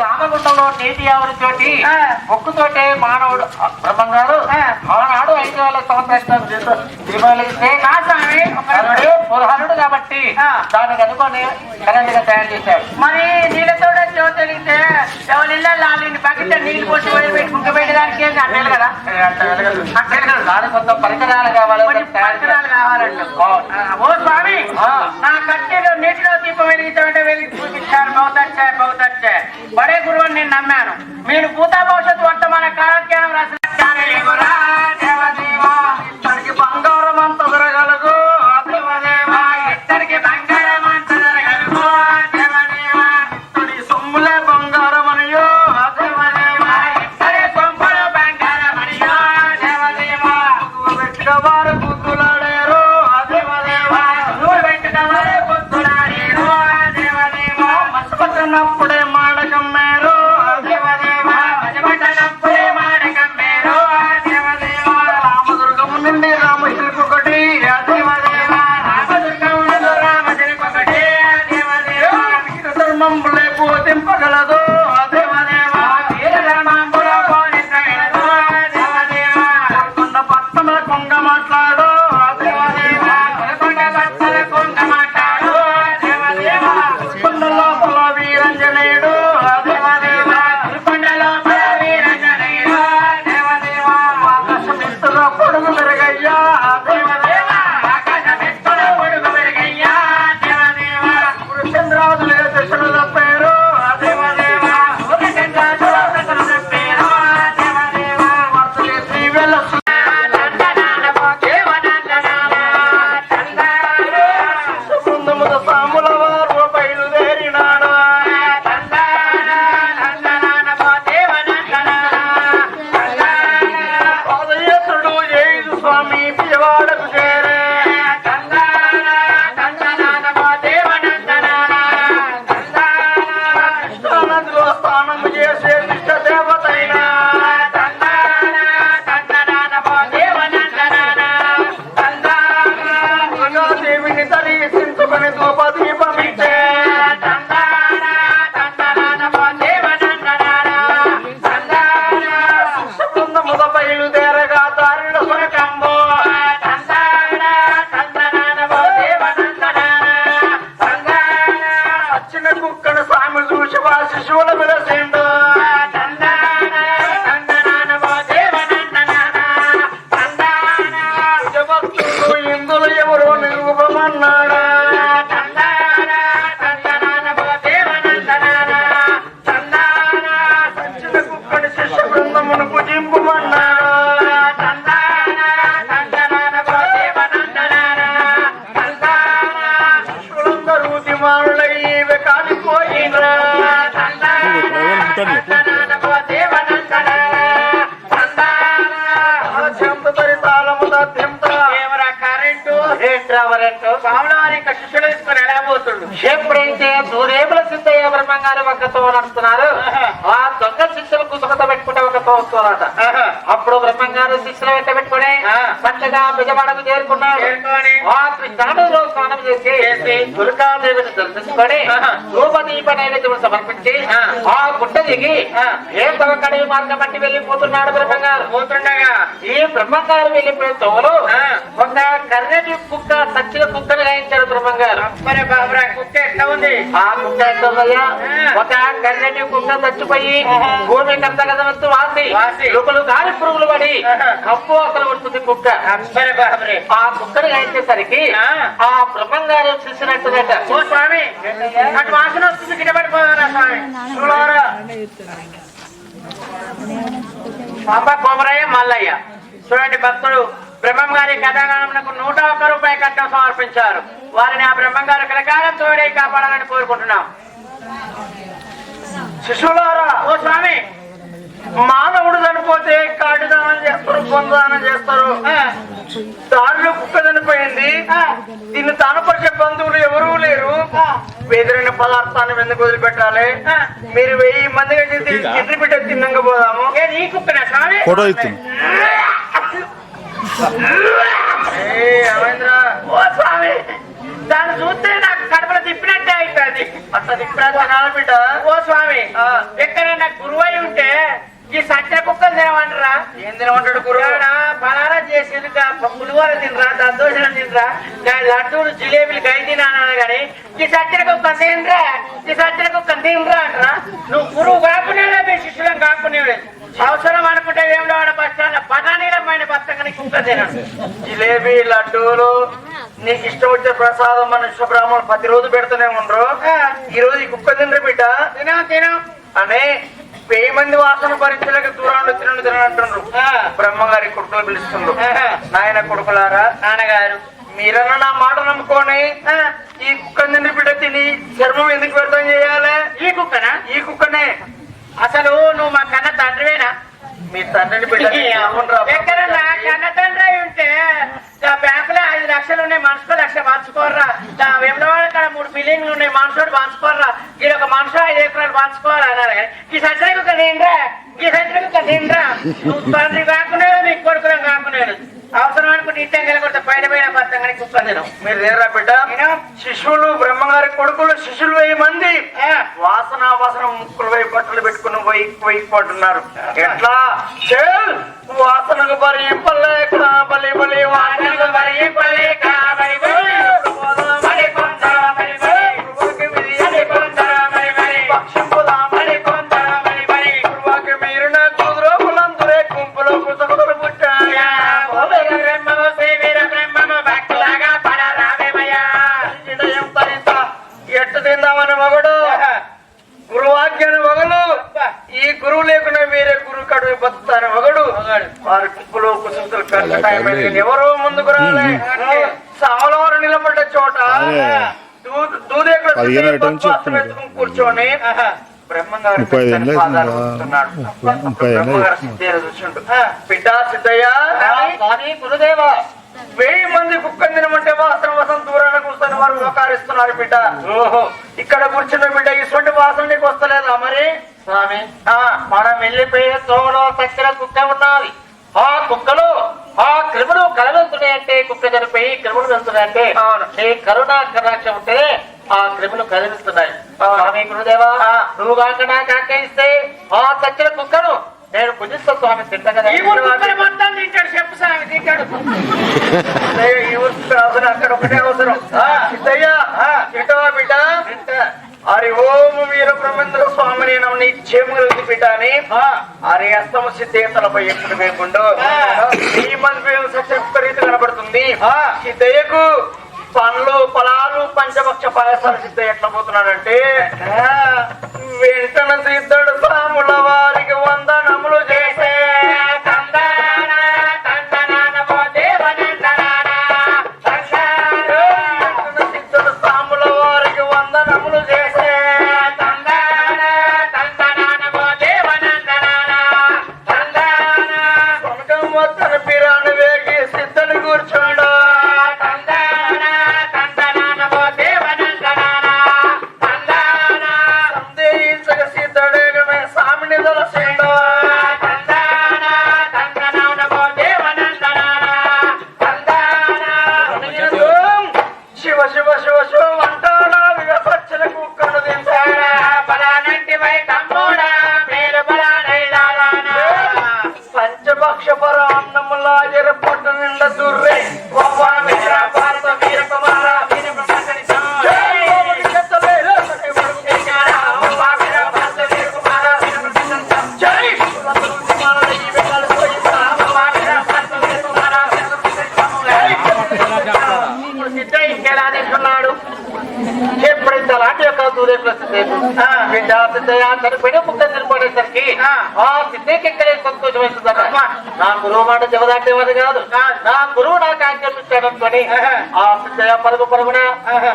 రామగుండంలో నీటి ఆవిరి తోటి ఆ. మొక్కుతోటే మానవుడు బ్రహ్మం గారు. ఆనాడు ఐదు వేల సంవత్సరాలు దీపావళిస్తే పురహరుడు కాబట్టి. దానికి అనుకొని కరెంట్గా తయారు చేశాడు మరి నీళ్ళతో జ్యోతి వెలిగితే ఎవరి లాలిని బకెట్ నీళ్ళు పోసి పోయి పెట్టి కుక్క పెట్టడానికి అన్నాడు కదా దానికి కొంత పరికరాలు కావాలి పరికరాలు కావాలంట. ఓ స్వామి. నా కట్టెలో నీటిలో దీపం వెలిగితే వెలిగి చూపించారు బహుతచ్చే బహుతచ్చే బడే గురువు అని నేను నమ్మాను. మీరు భూత భవిష్యత్తు వర్తమాన కాలజ్ఞానం రాసిన ಮೊದಲ ಹೇಳುವುದೇ ఎప్పుడైతే సూర్యేముల సిద్ధయ్య బ్రహ్మంగారి ఒక్కతో నడుస్తున్నారు ఆ దొంగ శిష్యులకు సుఖత పెట్టుకుంటే ఒకతో వస్తున్నారట అప్పుడు బ్రహ్మంగారు శిష్యుల వెంట పెట్టుకుని. చక్కగా బిజవాడకు చేరుకున్నారు చేరుకొని ఆ కృష్ణానదిలో స్నానం చేసి దుర్గాదేవిని దర్శించుకొని ఆ. ధూపదీప నైవేద్యం సమర్పించి ఆ. గుట్ట దిగి. ఏ కడవి మార్గం బట్టి వెళ్ళిపోతున్నాడు బ్రహ్మంగారు పోతుండగా ఈ బ్రహ్మంగారు వెళ్ళిపోయిన తోలు. ఒక కర్రెటి కుక్క సచ్చిన కుక్కను గాయించాడు బ్రహ్మంగారు కుక్క ఎట్లా ఉంది ఆ కుక్క ఎట్టుందయ్యా ఆ. ఒక కర్రెటి కుక్క చచ్చిపోయి. భూమి కర్తగదవంతు వాసి వాసి. లోపలు గాలి పురుగులు పడి. కప్పు అసలు ఉంటుంది కుక్క. ఆ కుక్కను గాయించేసరికి ఆ. బ్రహ్మంగారు చూసినట్టునట ఓ స్వామి. అటు వాసన వస్తుంది కింద పడిపోయారా స్వామి? పాప కోమరయ్య మల్లయ్య. చూడండి భక్తుడు బ్రహ్మం గారి కథాగానమునకు నూట ఒక్క రూపాయి కట్టం సమర్పించారు. వారిని ఆ బ్రహ్మం గారు కలకాలం తోడే కాపాడాలని కోరుకుంటున్నాం. శిశువులారా ఓ స్వామి. మానవుడు చనిపోతే కాటి దానం చేస్తారు పొందానం చేస్తారు. దారిలో కుక్క చనిపోయింది. దీన్ని దానపరిచే బంధువులు ఎవరూ లేరు. ఎదురైన పదార్థాన్ని ఎందుకు వదిలిపెట్టాలి? మీరు వెయ్యి మంది కలిసి కింది బిడ్డ తిన్నంగా పోదాము. ఈ కుక్కనా దాన్ని చూస్తే నాకు కడుపులో తిప్పినట్టే అవుతుంది అది అట్లా దిక్కురా తినాలి బిడ్డ. ఓ స్వామి ఆ. ఎక్కడన్నా గురువై ఉంటే ఈ సత్య కుక్కలు తినమంటారా? ఏం తినమంటాడు ఇక్కడ పలారా చేసేది పులిహోర తినరా దద్దోజనం తినరా? లడ్డూలు జిలేబీలు గై తినాను కానీ ఈ సత్యన కుక్క తినరా? ఈ సత్యన కుక్క తినరా అంటారా? నువ్వు గురువు కాకునేలా మీ శిష్యులం కాకునేవాడు అవసరం అనుకుంటే ఏమిటో వాడ బస్ స్టాండ్ పటానీల పైన బతకని కుక్క తినడు. జిలేబీ లడ్డూలు నీకు ఇష్టం వచ్చే ప్రసాదం మన విశ్వబ్రాహ్మణులు ప్రతిరోజు పెడుతూనే ఉండరు. ఈ రోజు ఈ కుక్క తిండ్రి బిడ్డ? తినం తినం. అని వెయ్యి మంది వాసన భరించలేక దూరాన్ని తినంటుండ్రు ఆ. బ్రహ్మగారి కొడుకులు పిలుస్తుండ్రు. నాయన కొడుకులారా నాన్నగారు. మీరన్నా నా మాట నమ్ముకొని ఈ కుక్క తిండి బిడ్డ తిని చర్మం ఎందుకు వ్యర్థం చేయాలి? ఈ కుక్కనా? ఈ కుక్కనే. అసలు నువ్వు మా కన్న తండ్రివేనా? మీ తండ్రిని బిడ్డ అవునురా. ఎక్కడన్నా కన్న తండ్రి ఉంటే ఐదు లక్షలు ఉన్నాయి మనిషికో లక్ష పంచుకోర్రా వెంబడవాడ కాడ మూడు బిల్డింగ్లు ఉన్నాయి మనుషుడు పంచుకోర్రా ఇది ఒక మనసు ఐదు ఎకరాలు పంచుకోవాలి అన్నారు. కానీ ఈ సత్యకు తిండ్రా ఈ సత్యకు తిండ్రా నువ్వు తండ్రి కాకుండా మీకు కొడుకులం కాకుండా అవసరం అనుకుంటే ఇట్టం కలగొడితే పైన పైన బతాం కానీ కుక్క తినం మీరు లేరా బిడ్డ. శిష్యులు బ్రహ్మగారి కొడుకులు శిష్యులు వెయ్యి మంది. వాసన వాసన ముక్కులు వైపు బట్టలు పెట్టుకుని పోయి పోయి పడుతున్నారు ఎట్లా? వాసనకు బరి పల్లెక బలి బలి వాసనకు బలి బలి. ఎట్టు తిందామని మగడు? మగలు ఈ గురువు లేకుండా వేరే గురువు మగడు. వారి కుప్పులు కుసుంతులు కట్టడం ఎవరో ముందుకు రాలే. సామలవారు నిలబడ్డ చోట కూర్చొని బ్రహ్మంగారు. బిడ్డ సిద్ధయ్య గురుదేవ. వెయ్యి మంది కుక్కని తినమంటే వాసన వాసన దూరాన కూర్చొని వారు ఉపకారిస్తున్నారు బిడ్డ. ఓహో. ఇక్కడ కూర్చున్న బిడ్డ ఇటువంటి వాసన నీకు వస్తలేదా మరి? స్వామి. మనం వెళ్ళిపోయే తోలో చచ్చిన కుక్క ఉన్నది. ఆ కుక్కలు ఆ క్రిములు కలవెళ్తున్నాయంటే కుక్క చనిపోయి క్రిములు వెళ్తున్నాయంటే నీ కరుణ కటాక్ష ఉంటే ఆ క్రిములు కదిలిస్తున్నాయి స్వామి గురుదేవా నువ్వు కాక నాకు ఆకలిస్తే ఆ చచ్చిన కుక్కను నేను పూజిస్తా స్వామి మొత్తం తింటాడు చెప్పు స్వామి తింటాడు. ఈ ఊరికి అక్కడ ఒకటే అవసరం బిడ్డ ఓం వీర బ్రహ్మేంద్ర స్వామిని నమ్మి చేములు బిడ్డ అని హరి అస్తమ సిద్ధేతలపై ఎప్పుడు వేయకుండా ఈ మంది సత్యరీతి కనబడుతుంది సిద్ధయ్యకు పండ్లు పొలాలు పంచపక్ష పాయసాలు సిద్ధయ్య ఎట్లా పోతున్నాడంటే వెంటనే సిద్ధుడు సాముల వారికి వందనములు చేసే ముక్క చనిపోయేసరికి ఆ. సిద్ధయ్యకి ఎక్కడే సంతోషం అవుతుందట నా గురువు మాట జవదాటేవాడు కాదు. నా గురువు నాకు ఆజ్ఞాపించాడనుకొని ఆ సిద్ధయ్య పరుగు పరుగున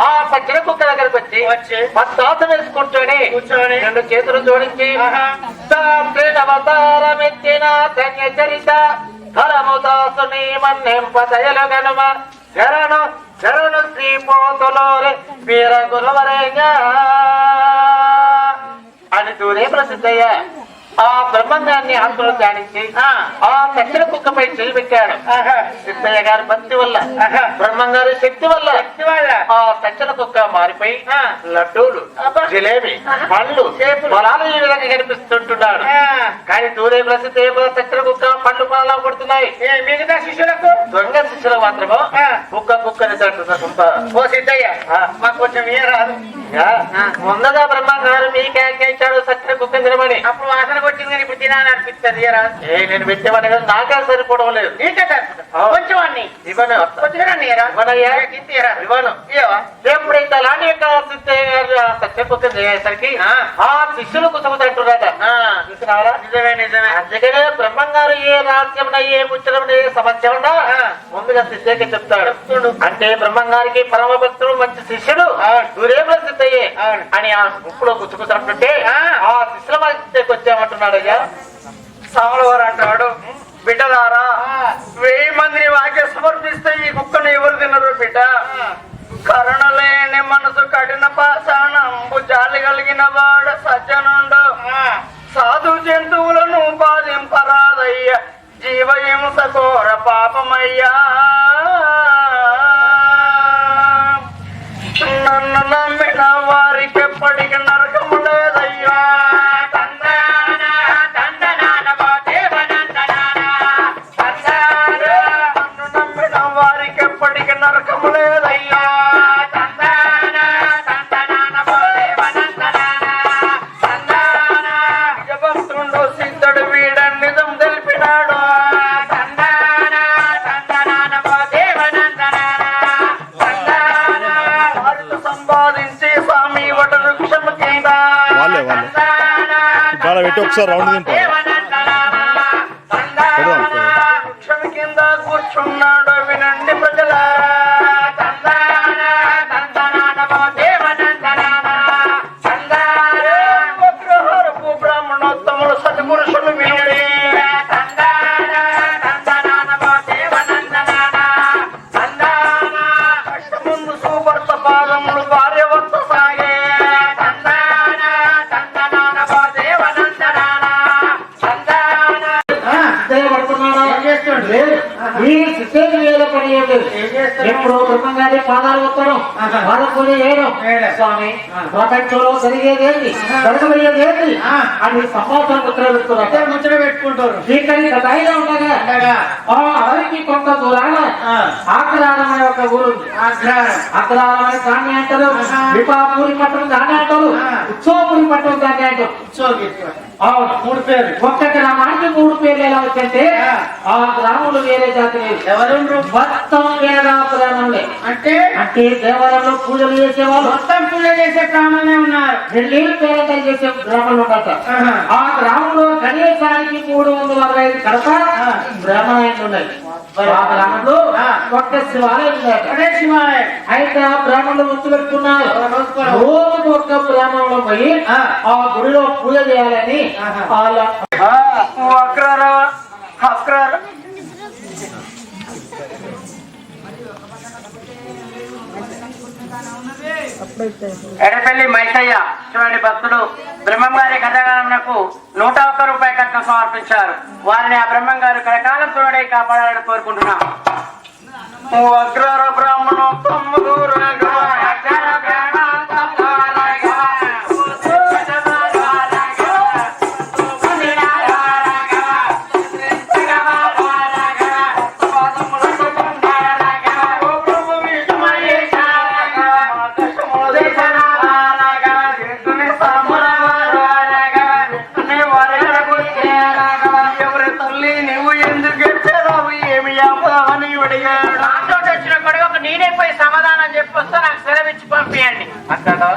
ఆ సజ్జన కుక్క దగ్గరకు వచ్చి వచ్చి పత్తాస వేసుకుంటూనే కూర్చొని రెండు చేతులు జోడించి అవతారమెత్తిన ధన్య చరిత ధరము దాసుని మన్నెంపదయలు గనుమ. శరణు శరణు శ్రీ పోతులోరే వీర గురువరేగా. అని దూరే ప్రసిద్ధయ్య ఆ బ్రహ్మంగాన్ని ఆత్మలో ధ్యానించి ఆ. సత్యన కుక్కపై చేయి పెట్టాడు. సిద్ధయ్య గారి భక్తి వల్ల. బ్రహ్మంగారి శక్తి వల్ల శక్తి వల్ల. ఆ సత్యన కుక్క మారిపోయి. లడ్డూలు. జిలేబి పళ్ళు చేపలు. పొలాలు ఈ విధంగా కనిపిస్తుంటున్నాడు. కానీ దూరే ప్రసిద్ధి సత్యన కుక్క పండ్లు పొలాలు పడుతున్నాయి ఏ మిగతా శిష్యులకు దొంగ శిష్యుల మాత్రము. కుక్క కుక్కని తట్టుకుంట ఓ సిద్ధయ్య. మాకు కొంచెం ఏ రాదు ముందుగా బ్రహ్మంగారు మీ ఇచ్చాడు సత్యన కుక్క తినమని అప్పుడు వాసన కొట్టింది కానీ ఇప్పుడు తినాలని అనిపిస్తుంది ఏ నేను పెట్టేవాడి కదా. నాకే సరిపోవడం లేదు. నీకే సరిపోతుంది. కొంచెం అన్ని ఇవ్వను ఇవ్వను. ఎప్పుడైతే అలాంటి యొక్క సిద్ధయ్య గారు ఆ. శిష్యులు కుసముతంటున్నారట చూసినారా నిజమే నిజమే. అందుకనే బ్రహ్మంగారు ఏ రహస్యం ఏ ముచ్చడం ఏ సమస్య ఉన్నా. ముందుగా సిద్ధయ్యకి చెప్తాడు. అంటే బ్రహ్మంగారికి పరమ భక్తుడు మంచి శిష్యుడు. దూరేపుల సిద్ధయ్యే. అని ఆ గుప్పులో గుచ్చుకుతున్నట్టుంటే ఆ. శిష్యుల మధ్యకి వచ్చామంటున్నాడు అయ్యా సామలవారు అంటాడు బిడ్డలారా వెయ్యి మందిని వాక్య సమర్పిస్తే ఈ కుక్కను ఎవరు తినరు బిడ్డ? కరుణలేని మనసు కఠిన పాషాణంబు జాలి కలిగిన వాడు సజ్జనుండు. సాధు జంతువులను బాధింపరాదయ్య జీవహింస ఘోర పాపమయ్యా. గాడ పెట్టి ఒకసారి రౌండ్ దింపాలి. పెడదాం, కింద కూర్చున్నాడు వినండి ప్రజలారా తందాన, ఎప్పుడు బ్రహ్మంగారి పాదాలు వత్తడం పాదపూజ చేయడం స్వామి ప్రపంచంలో జరిగేదేంటి జరగబోయేదేంటి అని సంవత్సరం ముద్ర పెడుతున్నారు ముచ్చట పెట్టుకుంటారు. ఇక్కడి కథాయిగా ఉండగా ఆ అడవికి కొంత దూరాన ఆగ్రహారం అనే ఒక ఊరుంది. అగ్రహారం అని దాన్ని అంటారు. విపాపూరి పట్టణం దాన్ని అంటారు. ఉత్సవపురి పట్టణం దాన్ని అంటారు. అవును మూడు పేర్లు ఒక్క గ్రామానికి మూడు పేర్లు ఎలా వచ్చంటే ఆ. గ్రామంలో వేరే జాతి ఎవరు మొత్తం వేదా గ్రామంలో. అంటే? అంటే దేవాలయంలో పూజలు చేసేవాళ్ళు. మొత్తం పూజ చేసే గ్రామంలో ఉన్నారు. ఢిల్లీలో పేరంటాలు చేసే గ్రామంలో ఆహా. ఆ గ్రామంలో కనీసానికి మూడు వందల అరవై ఐదు కడప బ్రాహ్మణాయకులు ఉన్నాయి ఆ. ఒక్క శివాలయం ఉందట. అదే శివాలయం అయితే ఆ బ్రాహ్మణులు గుర్తు పెట్టుకున్నారు రోజుకో- రోజు ఒక్క బ్రాహ్మణంలో పోయి ఆ. గుడిలో పూజ చేయాలని. వాళ్ళ ఎడపల్లి మైసయ్య చూడండి భక్తుడు బ్రహ్మం గారి కథగానకు నూట ఒక్క రూపాయి కట్నం సమర్పించారు. వారిని ఆ బ్రహ్మం గారు కలకాలం చూడై కాపాడాలని కోరుకుంటున్నాం. పోయి సమాధానం చెప్పి వస్తా నాకు సెలవిచ్చి పంపించండి అంటాడా?